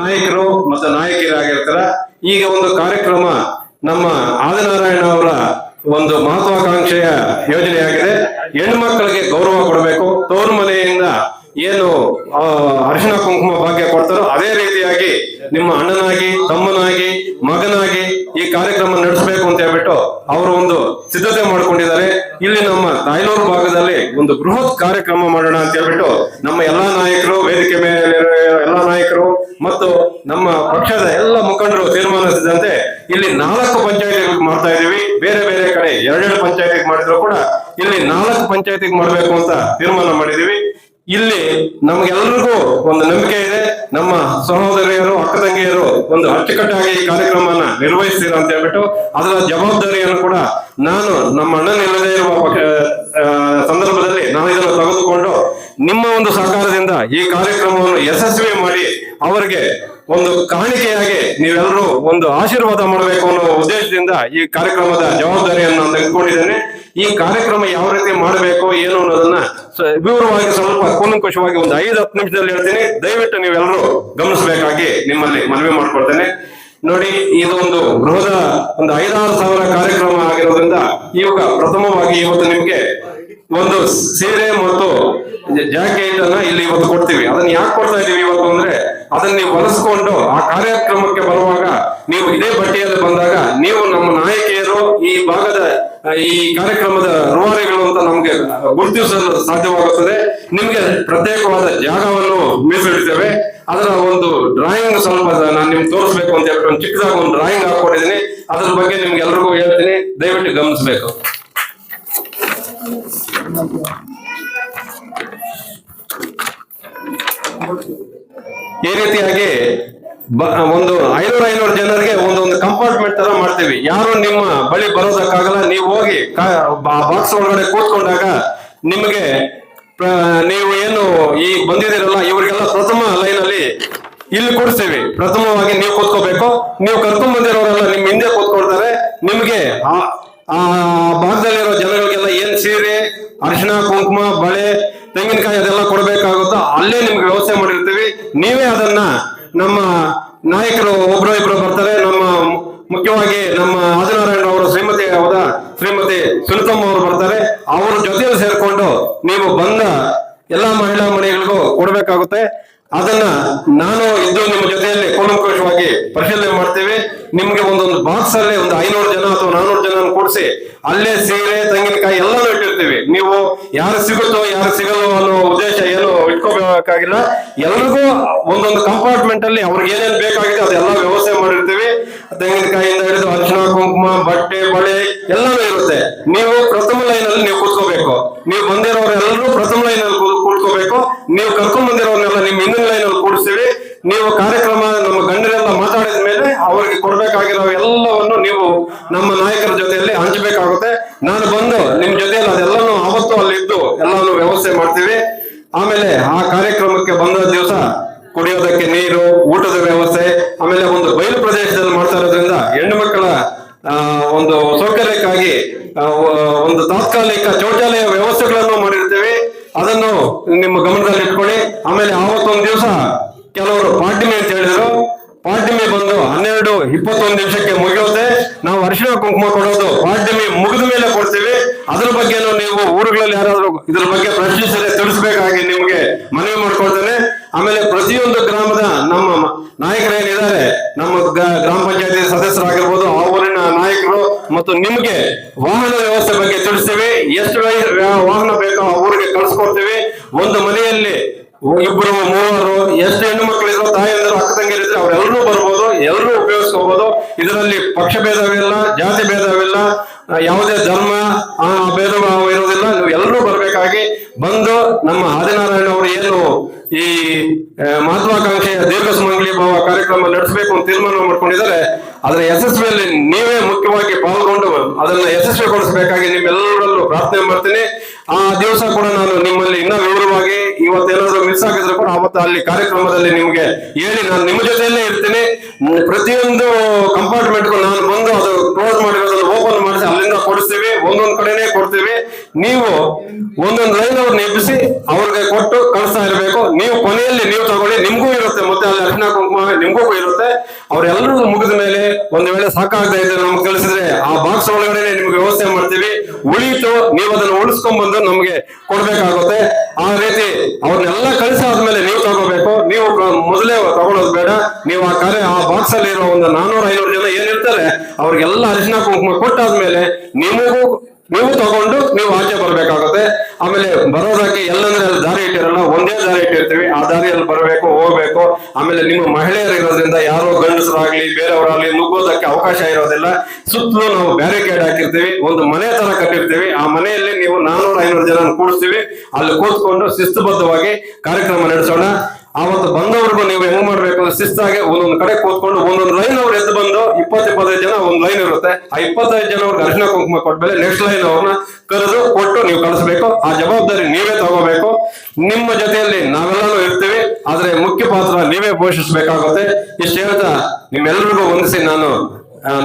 ನಾಯಕರು ಮತ್ತು ನಾಯಕಿಯರಾಗಿರ್ತಾರ. ಈಗ ಒಂದು ಕಾರ್ಯಕ್ರಮ ನಮ್ಮ ಆದಿನಾರಾಯಣ ಅವರ ಒಂದು ಮಹತ್ವಾಕಾಂಕ್ಷೆಯ ಯೋಜನೆಯಾಗಿದೆ. ಮಕ್ಕಳಿಗೆ ಗೌರವ ಕೊಡಬೇಕು. ತವರು ಮನೆಯಿಂದ ಏನು ಅರಿಶಿಣ ಕುಂಕುಮ ಭಾಗ್ಯ ಕೊಡ್ತಾರೋ ಅದೇ ರೀತಿಯಾಗಿ ನಿಮ್ಮ ಅಣ್ಣನಾಗಿ, ತಮ್ಮನಾಗಿ, ಮಗನಾಗಿ ಈ ಕಾರ್ಯಕ್ರಮ ನಡೆಸಬೇಕು ಅಂತ ಹೇಳ್ಬಿಟ್ಟು ಅವರು ಒಂದು ಸಿದ್ಧತೆ ಮಾಡ್ಕೊಂಡಿದ್ದಾರೆ. ಇಲ್ಲಿ ನಮ್ಮ ತಾಯ್ನೂರು ಭಾಗದಲ್ಲಿ ಒಂದು ಬೃಹತ್ ಕಾರ್ಯಕ್ರಮ ಮಾಡೋಣ ಅಂತ ಹೇಳ್ಬಿಟ್ಟು ನಮ್ಮ ಎಲ್ಲಾ ನಾಯಕರು, ವೇದಿಕೆ ಮೇಲೆ ಎಲ್ಲಾ ನಾಯಕರು ಮತ್ತು ನಮ್ಮ ಪಕ್ಷದ ಎಲ್ಲ ಮುಖಂಡರು ತೀರ್ಮಾನಿಸಿದಂತೆ ಇಲ್ಲಿ ನಾಲ್ಕು ಪಂಚಾಯತಿಗಳಿಗೆ ಮಾಡ್ತಾ ಇದೀವಿ ಬೇರೆ ಬೇರೆ ಕಡೆ ಎರಡೆರಡು ಪಂಚಾಯತಿಗೆ ಮಾಡಿದ್ರು ಕೂಡ ಇಲ್ಲಿ ನಾಲ್ಕು ಪಂಚಾಯತಿಗೆ ಮಾಡಬೇಕು ಅಂತ ತೀರ್ಮಾನ ಮಾಡಿದೀವಿ ಇಲ್ಲಿ ನಮ್ಗೆಲ್ರಿಗೂ ಒಂದು ನಂಬಿಕೆ ಇದೆ. ನಮ್ಮ ಸಹೋದರಿಯರು, ಅಕ್ಕ ತಂಗಿಯರು ಒಂದು ಅಚ್ಚುಕಟ್ಟಾಗಿ ಈ ಕಾರ್ಯಕ್ರಮನ ನಿರ್ವಹಿಸ್ತೀರ ಅಂತ ಹೇಳ್ಬಿಟ್ಟು ಅದರ ಜವಾಬ್ದಾರಿಯನ್ನು ಕೂಡ ನಾನು ನಮ್ಮ ಅಣ್ಣನಿಲ್ಲದೆ ಇರುವ ಸಂದರ್ಭದಲ್ಲಿ ನಾನು ಇದನ್ನು ತೆಗೆದುಕೊಂಡು ನಿಮ್ಮ ಒಂದು ಸಹಕಾರದಿಂದ ಈ ಕಾರ್ಯಕ್ರಮವನ್ನು ಯಶಸ್ವಿ ಮಾಡಿ ಅವರಿಗೆ ಒಂದು ಕಾಣಿಕೆಯಾಗಿ ನೀವೆಲ್ಲರೂ ಒಂದು ಆಶೀರ್ವಾದ ಮಾಡಬೇಕು ಅನ್ನೋ ಉದ್ದೇಶದಿಂದ ಈ ಕಾರ್ಯಕ್ರಮದ ಜವಾಬ್ದಾರಿಯನ್ನು ನಾನು ತೆಗೆದುಕೊಂಡಿದ್ದೇನೆ. ಈ ಕಾರ್ಯಕ್ರಮ ಯಾವ ರೀತಿ ಮಾಡಬೇಕು, ಏನು ಅನ್ನೋದನ್ನ ವಿವರವಾಗಿ ಸ್ವಲ್ಪ ಕೂಲಂಕುಷವಾಗಿ ಒಂದು ಐದು ಹತ್ತು ನಿಮಿಷದಲ್ಲಿ ಹೇಳ್ತೀನಿ. ದಯವಿಟ್ಟು ನೀವೆಲ್ಲರೂ ಗಮನಿಸಬೇಕಾಗಿ ನಿಮ್ಮಲ್ಲಿ ಮನವಿ ಮಾಡ್ಕೊಳ್ತೇನೆ. ನೋಡಿ ಇದು ಒಂದು ಬೃಹದ ಒಂದು ಐದಾರು ಸಾವಿರ ಕಾರ್ಯಕ್ರಮ ಆಗಿರೋದ್ರಿಂದ ಇವಾಗ ಪ್ರಥಮವಾಗಿ ಇವತ್ತು ನಿಮ್ಗೆ ಒಂದು ಸೀರೆ ಮತ್ತು ಜಾಕೆಟ್ ಅನ್ನ ಇಲ್ಲಿ ಇವತ್ತು ಕೊಡ್ತೀವಿ. ಅದನ್ನ ಯಾಕೆ ಕೊಡ್ತಾ ಇದೀವಿ ಇವತ್ತು ಅಂದ್ರೆ, ಅದನ್ನ ನೀವು ಬಳಸ್ಕೊಂಡು ಆ ಕಾರ್ಯಕ್ರಮಕ್ಕೆ ಬರುವಾಗ ನೀವು ಇದೇ ಬಟ್ಟೆಯಲ್ಲಿ ಬಂದಾಗ ನೀವು ನಮ್ಮ ನಾಯಕಿಯರು ಈ ಭಾಗದ, ಈ ಕಾರ್ಯಕ್ರಮದ ರೂವಾರಿಗಳು ಅಂತ ನಮ್ಗೆ ಗುರುತಿಸಲು ಸಾಧ್ಯವಾಗುತ್ತದೆ. ನಿಮ್ಗೆ ಪ್ರತ್ಯೇಕವಾದ ಜಾಗವನ್ನು ಮೀಸಲಿಡ್ತೇವೆ. ಅದರ ಒಂದು ಡ್ರಾಯಿಂಗ್ ಸ್ವಲ್ಪ ನಾನು ನಿಮ್ಗೆ ತೋರಿಸ್ಬೇಕು ಅಂತ ಹೇಳ್ಕೊಂಡು ಚಿಕ್ಕದಾಗಿ ಒಂದು ಡ್ರಾಯಿಂಗ್ ಹಾಕೊಂಡಿದ್ದೀನಿ ಅದ್ರ ಬಗ್ಗೆ ನಿಮ್ಗೆ ಎಲ್ರಿಗೂ ಹೇಳ್ತೀನಿ. ದಯವಿಟ್ಟು ಗಮನಿಸಬೇಕು. ಈ ರೀತಿಯಾಗಿ ಒಂದು ಐನೂರ ಐನೂರು ಜನರಿಗೆ ಒಂದೊಂದು ಕಂಪಾರ್ಟ್ಮೆಂಟ್ ತರ ಮಾಡ್ತೀವಿ. ಯಾರು ನಿಮ್ಮ ಬಳಿ ಬರೋದಕ್ಕಾಗಲ್ಲ, ನೀವು ಹೋಗಿ ಬಾಕ್ಸ್ ಒಳಗಡೆ ಕೂತ್ಕೊಂಡಾಗ ನಿಮಗೆ ನೀವು ಏನು ಈ ಬಂದಿದ್ದೀರಲ್ಲ, ಇವರಿಗೆಲ್ಲ ಪ್ರಥಮ ಲೈನ್ ಅಲ್ಲಿ ಇಲ್ಲಿ ಕೊಡ್ತೀವಿ ಪ್ರಥಮವಾಗಿ ನೀವು ಕೂತ್ಕೋಬೇಕು. ನೀವು ಕರ್ಕೊಂಡ್ ಬಂದಿರೋರೆಲ್ಲ ನಿಮ್ ಹಿಂದೆ ಕೂತ್ಕೊಳ್ತಾರೆ. ನಿಮ್ಗೆ ಆ ಆ ಭಾಗದಲ್ಲಿರೋ ಜನಗಳಿಗೆಲ್ಲ ಏನ್ ಸೀರೆ, ಅರಿಶಿಣ, ಕುಂಕುಮ, ಬಳೆ ತೆಂಗಿನಕಾಯಿ ಅದೆಲ್ಲ ಕೊಡಬೇಕಾಗುತ್ತೋ ಅಲ್ಲೇ ನಿಮ್ಗೆ ವ್ಯವಸ್ಥೆ ಮಾಡಿರ್ತೀವಿ. ನೀವೇ ಅದನ್ನ ನಮ್ಮ ನಾಯಕರು, ಒಬ್ರು ಇಬ್ರು ಬರ್ತಾರೆ. ನಮ್ಮ ಮುಖ್ಯವಾಗಿ ನಮ್ಮ ಆದಿನಾರಾಯಣ ಅವರು, ಶ್ರೀಮತಿ ಅವರ ಶ್ರೀಮತಿ ಸುನಿತಮ್ಮ ಅವರು ಬರ್ತಾರೆ. ಅವರ ಜೊತೆಯಲ್ಲಿ ಸೇರ್ಕೊಂಡು ನೀವು ಬಂದ ಎಲ್ಲಾ ಮಹಿಳಾ ಮನೆಗಳಿಗೂ ಕೊಡಬೇಕಾಗುತ್ತೆ. ಅದನ್ನ ನಾನು ಇದ್ದು ನಿಮ್ಮ ಜೊತೆಯಲ್ಲಿ ಕೂಲಂಕುಷವಾಗಿ ಪರಿಶೀಲನೆ ಮಾಡ್ತೀವಿ. ನಿಮ್ಗೆ ಒಂದೊಂದು ಬಾಕ್ಸ್ ಅಲ್ಲೇ ಒಂದು ಐನೂರು ಜನ ಅಥವಾ ನಾನೂರು ಜನ ಕೂಡಿಸಿ ಅಲ್ಲೇ ಸೀರೆ, ತೆಂಗಿನಕಾಯಿ ಎಲ್ಲಾನು ಇಟ್ಟಿರ್ತೀವಿ. ನೀವು ಯಾರು ಸಿಗುತ್ತೋ, ಯಾರು ಸಿಗಲ್ಲೋ ಅನ್ನೋ ಉದ್ದೇಶ ಏನು ಇಟ್ಕೋಬೇಕಾಗಿಲ್ಲ. ಎಲ್ರಿಗೂ ಒಂದೊಂದು ಕಂಪಾರ್ಟ್ಮೆಂಟ್ ಅಲ್ಲಿ ಅವ್ರಿಗೆ ಏನೇನ್ ಬೇಕಾಗಿದೆ ಅದೆಲ್ಲ ವ್ಯವಸ್ಥೆ ಮಾಡಿರ್ತೀವಿ. ತೆಂಗಿನಕಾಯಿಂದ ಹಿಡಿದು ಅರಿಶಿಣ, ಕುಂಕುಮ, ಬಟ್ಟೆ, ಬಳೆ ಎಲ್ಲಾನು ಇರುತ್ತೆ. ನೀವು ಪ್ರಥಮ ಲೈನ್ ಅಲ್ಲಿ ನೀವು ಕೂತ್ಕೋಬೇಕು. ನೀವು ಬಂದಿರೋರೆಲ್ಲರೂ ಪ್ರಥಮ ಲೈನ್ ಅಲ್ಲಿ ಕೂತ್ಕೋಬೇಕು. ನೀವು ಕರ್ಕೊಂಡ್ ಬಂದಿರೋರ್ನೆಲ್ಲ ನಿಮ್ ಹಿಂದಿನ ಲೈನ್ ಅಲ್ಲಿ ಕೂಡಿಸ್ತೀವಿ. ನೀವು ಕಾರ್ಯಕ್ರಮ ನಮ್ಮ ಗಣ್ಯರೆಲ್ಲ ಮಾತಾಡಿದ ಮೇಲೆ ಅವರಿಗೆ ಕೊಡ್ಬೇಕಾಗಿರೋ ಎಲ್ಲವನ್ನು ನೀವು ನಮ್ಮ ನಾಯಕರ ಜೊತೆಯಲ್ಲಿ ಹಂಚಬೇಕಾಗುತ್ತೆ ನಾನು ಬಂದು ನಿಮ್ ಜೊತೆ ಅದೆಲ್ಲನೂ ಆವತ್ತು ಅಲ್ಲಿ ಇದ್ದು ಎಲ್ಲಾನು ವ್ಯವಸ್ಥೆ ಮಾಡ್ತೀವಿ. ಆಮೇಲೆ ಆ ಕಾರ್ಯಕ್ರಮಕ್ಕೆ ಬಂದ ದಿವಸ ಕುಡಿಯೋದಕ್ಕೆ ನೀರು, ಊಟದ ವ್ಯವಸ್ಥೆ, ಆಮೇಲೆ ಒಂದು ಬಯಲು ಪ್ರದೇಶದಲ್ಲಿ ಮಾಡ್ತಾ ಇರೋದ್ರಿಂದ ಹೆಣ್ಣು ಮಕ್ಕಳ ಒಂದು ಸೌಕರ್ಯಕ್ಕಾಗಿ ಒಂದು ತಾತ್ಕಾಲಿಕ ಶೌಚಾಲಯ ವ್ಯವಸ್ಥೆಗಳನ್ನು ಮಾಡಿರ್ತೇವೆ. ಅದನ್ನು ನಿಮ್ಮ ಗಮನದಲ್ಲಿ ಇಟ್ಕೊಳ್ಳಿ. ಆಮೇಲೆ ಆವತ್ತೊಂದು ದಿವಸ ಕೆಲವರು ಪಾಡ್ಯಮಿ ಅಂತ ಹೇಳಿದ್ರು. ಪಾಡ್ಯಮಿ ಬಂದು ಹನ್ನೆರಡು, ಇಪ್ಪತ್ತೊಂದು ನಿಮಿಷಕ್ಕೆ ಮುಗಿಯುತ್ತೆ. ನಾವು ಅರಿಶಿಣ ಕುಂಕುಮ ಕೊಡೋದು ಪಾಡ್ಯಮಿ ಮುಗಿದ ಮೇಲೆ ಕೊಡ್ತೀವಿ. ಅದ್ರ ಬಗ್ಗೆನೂ ನೀವು ಊರುಗಳಲ್ಲಿ ಯಾರಾದ್ರೂ ಇದ್ರ ಬಗ್ಗೆ ಪ್ರಶ್ನಿಸಿದ್ರೆ ತಿಳಿಸ್ಬೇಕಾಗಿ ನಿಮ್ಗೆ ಮನವಿ ಮಾಡ್ಕೊಳ್ತೇನೆ. ಆಮೇಲೆ ಪ್ರತಿಯೊಂದು ಗ್ರಾಮದ ನಮ್ಮ ನಾಯಕರು ನಾಯಕರೇನಿದ್ದಾರೆ ನಮ್ಮ ಗ್ರಾಮ ಪಂಚಾಯತಿ ಸದಸ್ಯರಾಗಿರ್ಬೋದು, ಆ ಊರಿನ ನಾಯಕರು ಮತ್ತು ನಿಮ್ಗೆ ವಾಹನ ವ್ಯವಸ್ಥೆ ಬಗ್ಗೆ ತಿಳಿಸ್ತೀವಿ. ಎಷ್ಟು ವಾಹನ ಬೇಕೋ ಆ ಊರಿಗೆ ಕಳ್ಸಿಕೊಡ್ತೀವಿ. ಒಂದು ಮನೆಯಲ್ಲಿ ಇಬ್ಬರು ಮೂವರು, ಎಷ್ಟು ಹೆಣ್ಣು ಮಕ್ಕಳಿದ್ರು ತಾಯಿ ಅಕ್ಕ ತಂಗಿರಿದ್ರೆ ಅವರೆಲ್ಲರೂ ಬರ್ಬೋದು. ಎಲ್ಲರೂ ಇದರಲ್ಲಿ ಪಕ್ಷ ಭೇದವಿಲ್ಲ, ಜಾತಿ ಭೇದವಿಲ್ಲ, ಯಾವುದೇ ಧರ್ಮ ಭೇದ ಭಾವ ಇರೋದಿಲ್ಲ ನೀವು ಎಲ್ಲರೂ ಬರಬೇಕಾಗಿ ಬಂದು ನಮ್ಮ ಆದಿನಾರಾಯಣ ಅವರು ಏನು ಈ ಮಹತ್ವಾಕಾಂಕ್ಷೆಯ ದೀರ್ಘ ಸುಮಂಗಲಿ ಭಾವ ಕಾರ್ಯಕ್ರಮ ನಡೆಸಬೇಕು ಅಂತ ತೀರ್ಮಾನ ಮಾಡ್ಕೊಂಡಿದ್ದಾರೆ, ಅದರ ಯಶಸ್ವಿಯಲ್ಲಿ ನೀವೇ ಮುಖ್ಯವಾಗಿ ಪಾಲ್ಗೊಂಡು ಅದನ್ನ ಯಶಸ್ವಿಗೊಳಿಸಬೇಕಾಗಿ ನಿಮ್ಮೆಲ್ಲರಲ್ಲೂ ಪ್ರಾರ್ಥನೆ ಮಾಡ್ತೀನಿ. ಆ ದಿವಸ ಕೂಡ ನಾನು ನಿಮ್ಮಲ್ಲಿ ಇನ್ನೂ ವಿವರವಾಗಿ ಇವತ್ತೇನಾದ್ರು ಮಿಸ್ ಆಗಿದ್ರು ಕೂಡ ಅವತ್ತು ಅಲ್ಲಿ ಕಾರ್ಯಕ್ರಮದಲ್ಲಿ ನಿಮ್ಗೆ ಹೇಳಿ, ನಾನು ನಿಮ್ಮ ಜೊತೆಯಲ್ಲೇ ಇರ್ತೀನಿ. ಪ್ರತಿಯೊಂದು ಕಂಪಾರ್ಟ್ಮೆಂಟ್ ನಾನು ಬಂದು ಅದು ಕ್ಲೋಸ್ ಮಾಡಿರೋದನ್ನ ಓಪನ್ ಮಾಡಿಸಿ, ಅಲ್ಲಿಂದ ಕೊಡಿಸ್ತೀವಿ. ಒಂದೊಂದ್ ಕಡೆನೇ ಕೊಡ್ತೀವಿ. ನೀವು ಒಂದೊಂದು ಲೈನ್ ಅವ್ರನ್ನ ಎಬ್ಬಿಸಿ, ಅವ್ರಿಗೆ ಕೊಟ್ಟು ಕಳಿಸ್ತಾ ಇರಬೇಕು. ನೀವು ಕೊನೆಯಲ್ಲಿ ನೀವು ತಗೊಳ್ಳಿ, ನಿಮ್ಗೂ ಇರುತ್ತೆ. ಮತ್ತೆ ಅಲ್ಲಿ ನಿಮ್ಗೂ ಇರುತ್ತೆ, ಅವ್ರೆಲ್ಲರೂ ಮುಗಿದ ಮೇಲೆ ಒಂದು ವೇಳೆ ಸಾಕಾಗ್ತಾ ಇದೆ ನಮ್ಗೆ ಕಳಿಸಿದ್ರೆ ಆ ಬಾಕ್ಸ್ ಒಳಗಡೆ ನಿಮ್ಗೆ ವ್ಯವಸ್ಥೆ ಮಾಡ್ತೀವಿ. ಉಳಿತು ನೀವು ಅದನ್ನ ಉಳಿಸ್ಕೊಂಡ್ ಬಂದು ನಮ್ಗೆ ಕೊಡ್ಬೇಕಾಗುತ್ತೆ. ಆ ರೀತಿ ಅವ್ರನ್ನೆಲ್ಲ ಕಳಿಸಾದ್ಮೇಲೆ ನೀವು ತಗೋಬೇಕು. ನೀವು ಮೊದಲೇ ತಗೊಳ್ಳೋದು ಬೇಡ. ನೀವು ಆ ಕಾರ್ಯ ಆ ಬಾಕ್ಸ್ ಅಲ್ಲಿ ಇರೋ ಒಂದು ನಾನೂರ ಐನೂರು ಜನ ಏನಿರ್ತಾರೆ ಅವ್ರಿಗೆಲ್ಲ ಅರಿಶಿನ ಕುಂಕುಮ ಕೊಟ್ಟಾದ್ಮೇಲೆ ನಿಮಗೂ, ನೀವು ತಗೊಂಡು ನೀವು ಆಚೆ ಬರ್ಬೇಕಾಗುತ್ತೆ. ಆಮೇಲೆ ಬರೋದಕ್ಕೆ ಎಲ್ಲಂದ್ರೆ ಅಲ್ಲಿ ದಾರಿ ಇಟ್ಟಿರಲ್ಲ, ಒಂದೇ ದಾರಿ ಇಟ್ಟಿರ್ತೀವಿ. ಆ ದಾರಿಯಲ್ಲಿ ಬರಬೇಕು. ಹೋಗ್ಬೇಕು ಆಮೇಲೆ ನಿಮ್ಮ ಮಹಿಳೆಯರು ಇರೋದ್ರಿಂದ ಯಾರೋ ಗಂಡಸರಾಗ್ಲಿ, ಬೇರೆಯವರಾಗ್ಲಿ ನುಗ್ಗೋದಕ್ಕೆ ಅವಕಾಶ ಇರೋದಿಲ್ಲ. ಸುತ್ತಲೂ ನಾವು ಬ್ಯಾರಿಕೇಡ್ ಹಾಕಿರ್ತೀವಿ, ಒಂದು ಮನೆ ತರ ಕಟ್ಟಿರ್ತೀವಿ. ಆ ಮನೆಯಲ್ಲಿ ನೀವು ನಾನೂರ ಐನೂರು ಜನ ಕೂಡಿಸ್ತೀವಿ. ಅಲ್ಲಿ ಕೂತ್ಕೊಂಡು ಶಿಸ್ತುಬದ್ಧವಾಗಿ ಕಾರ್ಯಕ್ರಮ ನಡೆಸೋಣ. ಆವತ್ತು ಬಂದವ್ರಿಗೂ ನೀವು ಹೆಂಗ್ ಮಾಡ್ಬೇಕು ಅಂದ್ರೆ ಶಿಸ್ತಾಗಿ ಒಂದೊಂದು ಕಡೆ ಕೂತ್ಕೊಂಡು ಒಂದೊಂದು ಲೈನ್ ಅವ್ರು ಎದ್ದು ಬಂದು ಇಪ್ಪತ್ ಇಪ್ಪತ್ತೈದು ಜನ ಒಂದ್ ಲೈನ್ ಇರುತ್ತೆ. ಆ ಇಪ್ಪತ್ತೈದು ಜನ ಅವ್ರಿಗೆ ಅರ್ಶನ ಕುಂಕುಮ ಕೊಟ್ಮೇಲೆ ನೆಕ್ಸ್ಟ್ ಲೈನ್ ಅವ್ರನ್ನ ಕರೆದು ಕೊಟ್ಟು ನೀವು ಕಳಿಸ್ಬೇಕು. ಆ ಜವಾಬ್ದಾರಿ ನೀವೇ ತಗೋಬೇಕು. ನಿಮ್ಮ ಜೊತೆಯಲ್ಲಿ ನಾವೆಲ್ಲರೂ ಇರ್ತೀವಿ. ಆದ್ರೆ ಮುಖ್ಯ ಪಾತ್ರ ನೀವೇ ಪೋಷಿಸಬೇಕಾಗುತ್ತೆ. ಇಷ್ಟು ಹೇಳ್ತಾ ನಿಮ್ಮೆಲ್ಲರಿಗೂ ವಂದಿಸಿ ನಾನು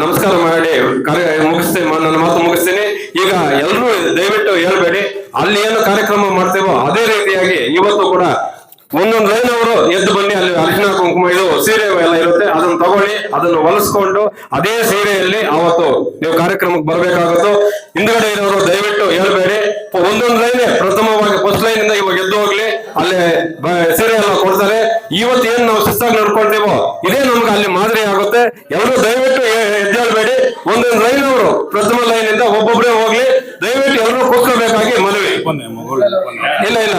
ನಮಸ್ಕಾರ ಮಾಡಿ ಕಾರ್ಯ ಮುಗಿಸ್ತೀನಿ ನನ್ನ ಮಾತು ಮುಗಿಸ್ತೀನಿ. ಈಗ ಎಲ್ಲರೂ ದಯವಿಟ್ಟು ಹೇಳ್ಬೇಡಿ. ಅಲ್ಲಿ ಏನು ಕಾರ್ಯಕ್ರಮ ಮಾಡ್ತೇವೋ ಅದೇ ರೀತಿಯಾಗಿ ಇವತ್ತು ಕೂಡ ಒಂದೊಂದು ಲೈನ್ ಅವರು ಎದ್ದು ಅಲ್ಲಿ ಅರಿಶಿನ ಕುಂಕುಮ ಇದು ಸೀರೆ ಎಲ್ಲ ಇರುತ್ತೆ ಅದನ್ನ ತಗೊಳ್ಳಿ ಅದನ್ನು ಹೊಲಿಸ್ಕೊಂಡು ಅದೇ ಸೀರೆಯಲ್ಲಿ ಅವತ್ತು ನೀವು ಕಾರ್ಯಕ್ರಮಕ್ಕೆ ಬರಬೇಕಾಗುತ್ತೋ ಹಿಂದ್ಗಡೆ ಇರೋರು ದಯವಿಟ್ಟು ಹೇಳ್ಬೇಡಿ. ಒಂದೊಂದು ಲೈನ್ ಪ್ರಥಮವಾಗಿ ಫಸ್ಟ್ ಲೈನ್ ಇಂದ ಇವಾಗ ಎದ್ದು ಹೋಗ್ಲಿ ಅಲ್ಲಿ ಸೀರೆ ಎಲ್ಲ ಕೊಡ್ತಾರೆ. ಇವತ್ತು ಏನ್ ನಾವು ಶಿಸ್ತಾಗಿ ನೋಡ್ಕೊಳ್ತೇವೋ ಇದೇ ನಮ್ಗೆ ಅಲ್ಲಿ ಮಾದರಿ ಆಗುತ್ತೆ. ಎಲ್ಲರೂ ದಯವಿಟ್ಟು ಎದ್ದೇಳ್ಬೇಡಿ ಒಂದೊಂದು ಲೈನ್ ಅವರು ಪ್ರಥಮ ಲೈನ್ ಇಂದ ಒಬ್ಬೊಬ್ಬರೇ ಹೋಗ್ಲಿ. ದಯವಿಟ್ಟು ಎಲ್ಲರೂ ಕೂತ್ಕೋಬೇಕಾಗಿ ಮನವಿ. ಇಲ್ಲ ಇಲ್ಲ.